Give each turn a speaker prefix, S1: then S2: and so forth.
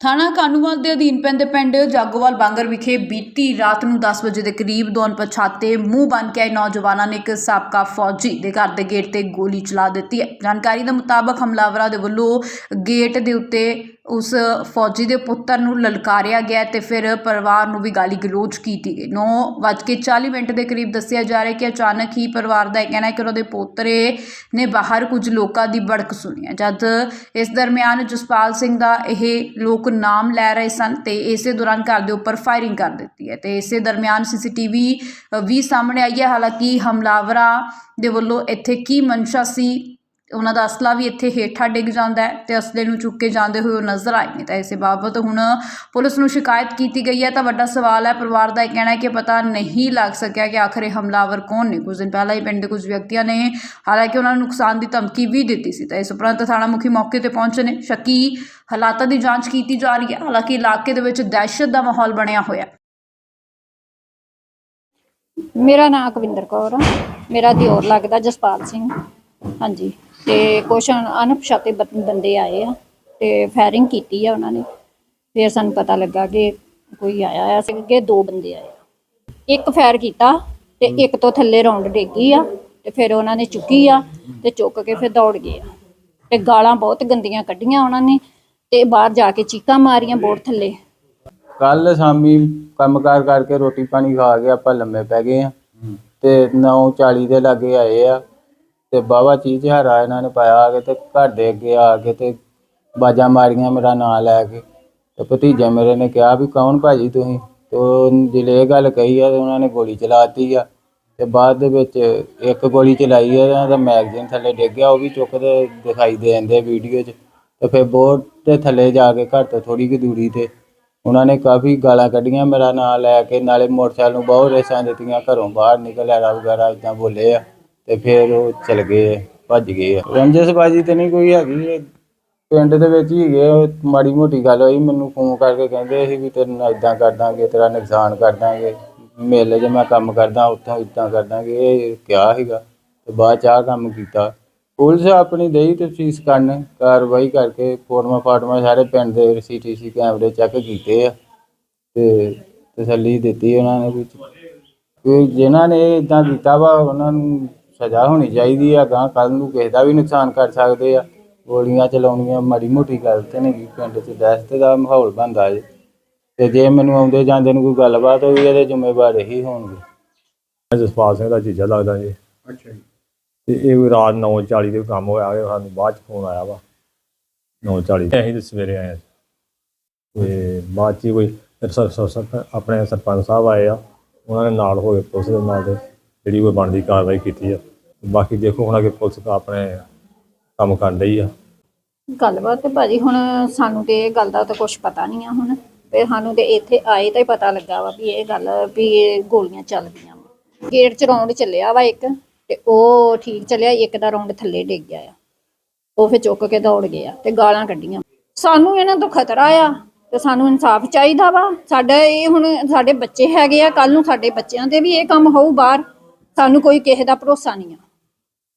S1: ਥਾਣਾ ਕਾਨੂੰਵਾਲ ਦੇ ਅਧੀਨ ਪੈਂਦੇ ਪਿੰਡ ਜਾਗੋਵਾਲ ਬਾਂਗਰ ਵਿਖੇ ਬੀਤੀ ਰਾਤ ਨੂੰ 10 ਵਜੇ ਦੇ ਕਰੀਬ ਦੋ ਅਣਪਛਾਤੇ ਮੂੰਹ ਬੰਨ ਕੇ ਆਏ ਨੌਜਵਾਨਾਂ ਨੇ ਇੱਕ ਸਾਬਕਾ ਫੌਜੀ ਦੇ ਘਰ ਦੇ ਗੇਟ ਤੇ ਗੋਲੀ ਚਲਾ ਦਿੱਤੀ ਹੈ। ਜਾਣਕਾਰੀ ਦੇ ਮੁਤਾਬਕ ਹਮਲਾਵਰਾਂ ਦੇ ਵੱਲੋਂ ਗੇਟ ਦੇ ਉੱਤੇ ਉਸ ਫੌਜੀ ਦੇ ਪੁੱਤਰ ਨੂੰ ਲਲਕਾਰਿਆ ਗਿਆ ਅਤੇ ਫਿਰ ਪਰਿਵਾਰ ਨੂੰ ਵੀ ਗਾਲੀ ਗਲੋਚ ਕੀਤੀ ਗਈ। 9:40 ਮਿੰਟ ਦੇ ਕਰੀਬ ਦੱਸਿਆ ਜਾ ਰਿਹਾ ਕਿ ਅਚਾਨਕ ਹੀ ਪਰਿਵਾਰ ਦਾ ਇਹ ਕਹਿਣਾ ਹੈ ਕਿ ਦੇ ਪੋਤਰੇ ਨੇ ਬਾਹਰ ਕੁਝ ਲੋਕਾਂ ਦੀ ਬੜਕ ਸੁਣੀ ਹੈ। ਜਦ ਇਸ ਦਰਮਿਆਨ ਜਸਪਾਲ ਸਿੰਘ ਦਾ ਇਹ ਲੋਕ ਨਾਮ ਲੈ ਰਹੇ ਸਨ ਤੇ ਇਸੇ ਦੌਰਾਨ ਘਰ ਦੇ ਉੱਪਰ ਫਾਇਰਿੰਗ ਕਰ ਦਿੱਤੀ ਹੈ ਤੇ ਇਸੇ ਦਰਮਿਆਨ ਸੀਸੀਟੀਵੀ ਵੀ ਸਾਹਮਣੇ ਆਈ ਹੈ। ਹਾਲਾਂਕਿ ਹਮਲਾਵਰਾਂ ਦੇ ਵੱਲੋਂ ਇੱਥੇ ਕੀ ਮਨਸ਼ਾ ਸੀ ਉਹਨਾਂ ਦਾ ਅਸਲਾ ਵੀ ਇੱਥੇ ਹੇਠਾਂ ਡਿੱਗ ਜਾਂਦਾ ਹੈ ਤੇ ਅਸਲੇ ਨੂੰ ਚੁੱਕ ਕੇ ਜਾਂਦੇ ਹੋਏ ਉਹ ਨਜ਼ਰ ਆਏ ਨੇ ਤਾਂ ਇਸੇ ਬਾਬਤ ਹੁਣ ਪੁਲਿਸ ਨੂੰ ਸ਼ਿਕਾਇਤ ਕੀਤੀ ਗਈ ਹੈ ਤਾਂ ਵੱਡਾ ਸਵਾਲ ਹੈ, ਪਰਿਵਾਰ ਦਾ ਇਹ ਕਹਿਣਾ ਹੈ ਕਿ ਪਤਾ ਨਹੀਂ ਲੱਗ ਸਕਿਆ ਕਿ ਆਖਰ ਇਹ ਹਮਲਾਵਰ ਕੌਣ ਨੇ। ਕੁਝ ਦਿਨ ਪਹਿਲਾਂ ਹੀ ਪਿੰਡ ਦੇ ਕੁਝ ਵਿਅਕਤੀਆਂ ਨੇ ਹਾਲਾਂਕਿ ਉਹਨਾਂ ਨੂੰ ਨੁਕਸਾਨ ਦੀ ਧਮਕੀ ਵੀ ਦਿੱਤੀ ਸੀ ਤਾਂ ਇਸ ਉਪਰੰਤ ਥਾਣਾ ਮੁਖੀ ਮੌਕੇ ਤੇ ਪਹੁੰਚੇ ਨੇ। ਸ਼ੱਕੀ ਹਾਲਾਤਾਂ ਦੀ ਜਾਂਚ ਕੀਤੀ ਜਾ ਰਹੀ ਹੈ, ਹਾਲਾਂਕਿ ਇਲਾਕੇ ਦੇ ਵਿੱਚ ਦਹਿਸ਼ਤ ਦਾ ਮਾਹੌਲ ਬਣਿਆ ਹੋਇਆ ਹੈ।
S2: ਮੇਰਾ ਨਾਮ ਅਕਵਿੰਦਰ ਕੌਰ ਆ। ਮੇਰਾ ਦਿਓਰ ਲੱਗਦਾ ਜਸਪਾਲ ਸਿੰਘ। ਹਾਂਜੀ। ਤੇ ਕੁਛ ਅਣ- ਅਣਪਛਾਤੇ ਬੰ- ਬੰਦੇ ਆਏ ਆ ਤੇ ਫਾਇਰਿੰਗ ਕੀਤੀ ਆ ਉਹਨਾਂ ਨੇ। ਫਿਰ ਸਾਨੂੰ ਪਤਾ ਲੱਗਾ ਕਿ ਕੋਈ ਆਇਆ ਆ ਸੀ ਦੋ ਬੰਦੇ ਆਏ ਆ। ਇੱਕ ਫਾਇਰ ਕੀਤਾ ਤੇ ਇੱਕ ਤੋਂ ਥੱਲੇ ਰੌਂਡ ਡੇਗੀ ਆ ਤੇ ਫਿਰ ਉਹਨਾਂ ਨੇ ਚੁੱਕੀ ਆ ਤੇ ਚੁੱਕ ਕੇ ਫਿਰ ਦੌੜ ਗਏ ਆ। ਤੇ ਗਾਲਾਂ ਬਹੁਤ ਗੰਦੀਆਂ ਕੱਢੀਆਂ ਉਹਨਾਂ ਨੇ ਤੇ ਬਾਹਰ ਜਾ ਕੇ ਚੀਕਾਂ ਮਾਰੀਆਂ ਬੋਰਡ ਥੱਲੇ।
S3: ਕੱਲ ਸ਼ਾਮੀ ਕੰਮਕਾਰ ਕਰਕੇ ਰੋਟੀ ਪਾਣੀ ਖਾ ਕੇ ਆਪਾਂ ਲੰਮੇ ਪੈ ਗਏ ਆ। ਤੇ 9:40 ਦੇ ਲਾਗੇ ਆਏ ਆ। ਤੇ ਬਾਵਾ ਚੀਜ਼ ਹਰਾ ਇਹਨਾਂ ਨੇ ਪਾਇਆ ਆ ਕੇ ਤੇ ਘਰ ਦੇ ਅੱਗੇ ਆ ਕੇ ਤੇ ਬਾਜਾਂ ਮਾਰੀਆਂ ਮੇਰਾ ਨਾਂ ਲੈ ਕੇ। ਤੇ ਭਤੀਜੇ ਮੇਰੇ ਨੇ ਕਿਹਾ ਵੀ ਕੌਣ ਭਾਜੀ ਤੁਸੀਂ? ਤੇ ਉਹ ਜਿਹੜੇ ਇਹ ਗੱਲ ਕਹੀ ਆ ਤੇ ਉਹਨਾਂ ਨੇ ਗੋਲੀ ਚਲਾਤੀ ਆ। ਤੇ ਬਾਅਦ ਦੇ ਵਿੱਚ ਇੱਕ ਗੋਲੀ ਚਲਾਈ ਆ ਤਾਂ ਮੈਗਜ਼ੀਨ ਥੱਲੇ ਡਿੱਗ ਗਿਆ, ਉਹ ਵੀ ਚੁੱਕਦੇ ਦਿਖਾਈ ਦੇ ਜਾਂਦੇ ਵੀਡੀਓ 'ਚ। ਤੇ ਫਿਰ ਬੋਰਡ ਦੇ ਥੱਲੇ ਜਾ ਕੇ ਘਰ ਤੋਂ ਥੋੜੀ ਕੁ ਦੂਰੀ ਤੇ ਉਹਨਾਂ ਨੇ ਕਾਫੀ ਗਾਲਾਂ ਕੱਢੀਆਂ ਮੇਰਾ ਨਾਂ ਲੈ ਕੇ, ਨਾਲੇ ਮੋਟਰਸਾਈਕਲ ਨੂੰ ਬਹੁਤ ਰੇਸਾਂ ਦਿੱਤੀਆਂ, ਘਰੋਂ ਬਾਹਰ ਨਿਕਲ ਆਇਆ ਵਗੈਰਾ ਇਦਾਂ ਬੋਲੇ ਆ। ਤੇ ਫਿਰ ਉਹ ਚਲ ਗਏ ਆ, ਭੱਜ ਗਏ ਆ। ਰੰਜਸਬਾਜੀ ਤੇ ਨਹੀਂ ਕੋਈ ਹੈਗੀ। ਇਹ ਪਿੰਡ ਦੇ ਵਿੱਚ ਹੀ ਹੈਗੇ ਉਹ ਮਾੜੀ ਮੋਟੀ ਗੱਲ ਹੋਈ ਮੈਨੂੰ ਫੋਨ ਕਰਕੇ ਕਹਿੰਦੇ ਸੀ ਵੀ ਤੇਰੇ ਨਾਲ ਇਦਾਂ ਕਰ ਦਾਂਗੇ ਤੇਰਾ ਨੁਕਸਾਨ ਕਰ ਦਾਂਗੇ। ਮੇਲੇ 'ਚ ਮੈਂ ਕੰਮ ਕਰਦਾ ਉੱਥੋਂ ਇਦਾਂ ਕਰ ਦਾਂਗੇ। ਇਹ ਕਿਹਾ ਸੀਗਾ ਤੇ ਬਾਅਦ ਚ ਆਹ ਕੰਮ ਕੀਤਾ। ਪੁਲਿਸ ਆਪਣੀ ਦੇਈ ਤਫਤੀਸ਼ ਕਰਨ ਕਾਰਵਾਈ ਕਰਕੇ ਫੋਟੋਆਂ ਫਾਟੋਆਂ ਸਾਰੇ ਪਿੰਡ ਦੇ ਸੀਟੀਸੀ ਕੈਮਰੇ ਚੈੱਕ ਕੀਤੇ ਆ ਤੇ ਤਸੱਲੀ ਦਿੱਤੀ ਉਹਨਾਂ ਨੇ ਵੀ ਕਿ ਜਿਨ੍ਹਾਂ ਨੇ ਇਦਾਂ ਕੀਤਾ ਵਾ ਉਹਨਾਂ ਨੂੰ ਸਜ਼ਾ ਹੋਣੀ ਚਾਹੀਦੀ ਆ ਗਾਂ ਕੱਲ ਨੂੰ ਕਿਸੇ ਦਾ ਵੀ ਨੁਕਸਾਨ ਕਰ ਸਕਦੇ ਆ। ਗੋਲੀਆਂ ਚਲਾਉਣੀਆਂ ਮਾੜੀ ਮੋਟੀ ਗੱਲ ਤੇ ਨਹੀਂ। ਪਿੰਡ 'ਚ ਦਹਿਸ਼ਤ ਦਾ ਮਾਹੌਲ ਬਣਦਾ ਜੇ। ਤੇ ਜੇ ਮੈਨੂੰ ਆਉਂਦੇ ਜਾਂਦੇ ਨੂੰ ਕੋਈ ਗੱਲਬਾਤ ਹੋਈ ਇਹਦੇ ਜ਼ਿੰਮੇਵਾਰ ਇਹੀ ਹੋਣਗੇ।
S4: ਜਸਪਾਲ ਸਿੰਘ ਦਾ ਜੀਜਾ ਲੱਗਦਾ ਜੀ
S5: ਅੱਛਾ ਜੀ।
S4: ਤੇ ਇਹ ਰਾਤ 9:40 ਦੇ ਕੰਮ ਹੋਇਆ ਇਹ ਸਾਨੂੰ ਬਾਅਦ ਚ ਫੋਨ ਆਇਆ ਵਾ। 9:40 ਅਸੀਂ ਤੇ ਸਵੇਰੇ ਆਏ ਹਾਂ। ਤੇ ਬਾਅਦ ਚ ਕੋਈ ਸਰ- ਸਰ- ਸਰ- ਆਪਣੇ ਸਰਪੰਚ ਸਾਹਿਬ ਆਏ ਆ ਉਹਨਾਂ ਨੇ ਨਾਲ ਹੋ ਕੇ ਪੁਲਿਸ ਦੇ ਨਾਲ ਤੇ ਜਿਹੜੀ ਕੋਈ ਬਣਦੀ ਕਾਰਵਾਈ ਕੀਤੀ ਆ। ਬਾਕੀ ਦੇਖੋ ਹੁਣ ਅੱਗੇ ਪੁਲਿਸ ਆਪਣੇ ਕੰਮ ਕਰਨ ਰਹੀ ਆ।
S2: ਗੱਲਬਾਤ ਤੇ ਭਾਜੀ ਹੁਣ ਸਾਨੂੰ ਤੇ ਇਹ ਗੱਲ ਦਾ ਤਾਂ ਕੁਝ ਪਤਾ ਨਹੀਂ ਆ ਹੁਣ। ਤੇ ਸਾਨੂੰ ਤੇ ਇੱਥੇ ਆਏ ਤਾਂ ਹੀ ਪਤਾ ਲੱਗਾ ਵਾ ਵੀ ਇਹ ਗੱਲ, ਵੀ ਇਹ ਗੋਲੀਆਂ ਚੱਲਦੀਆਂ ਵਾ। ਗੇਟ 'ਚ ਰੌਂਡ ਚੱਲਿਆ ਵਾ ਇੱਕ, ਤੇ ਉਹ ਠੀਕ ਚੱਲਿਆ, ਇੱਕ ਦਾ ਰੌਂਡ ਥੱਲੇ ਡਿੱਗ ਗਿਆ ਆ। ਉਹ ਫਿਰ ਚੁੱਕ ਕੇ ਦੌੜ ਗਿਆ ਤੇ ਗਾਲਾਂ ਕੱਢੀਆਂ। ਸਾਨੂੰ ਇਹਨਾਂ ਤੋਂ ਖਤਰਾ ਆ ਤੇ ਸਾਨੂੰ ਇਨਸਾਫ ਚਾਹੀਦਾ ਵਾ। ਸਾਡਾ ਇਹ ਹੁਣ ਸਾਡੇ ਬੱਚੇ ਹੈਗੇ ਆ ਕੱਲ ਨੂੰ ਸਾਡੇ ਬੱਚਿਆਂ ਦੇ ਵੀ ਇਹ ਕੰਮ ਹੋਊ ਬਾਹਰ। ਸਾਨੂੰ ਕੋਈ ਕਿਸੇ ਦਾ ਭਰੋਸਾ ਨਹੀਂ ਆ।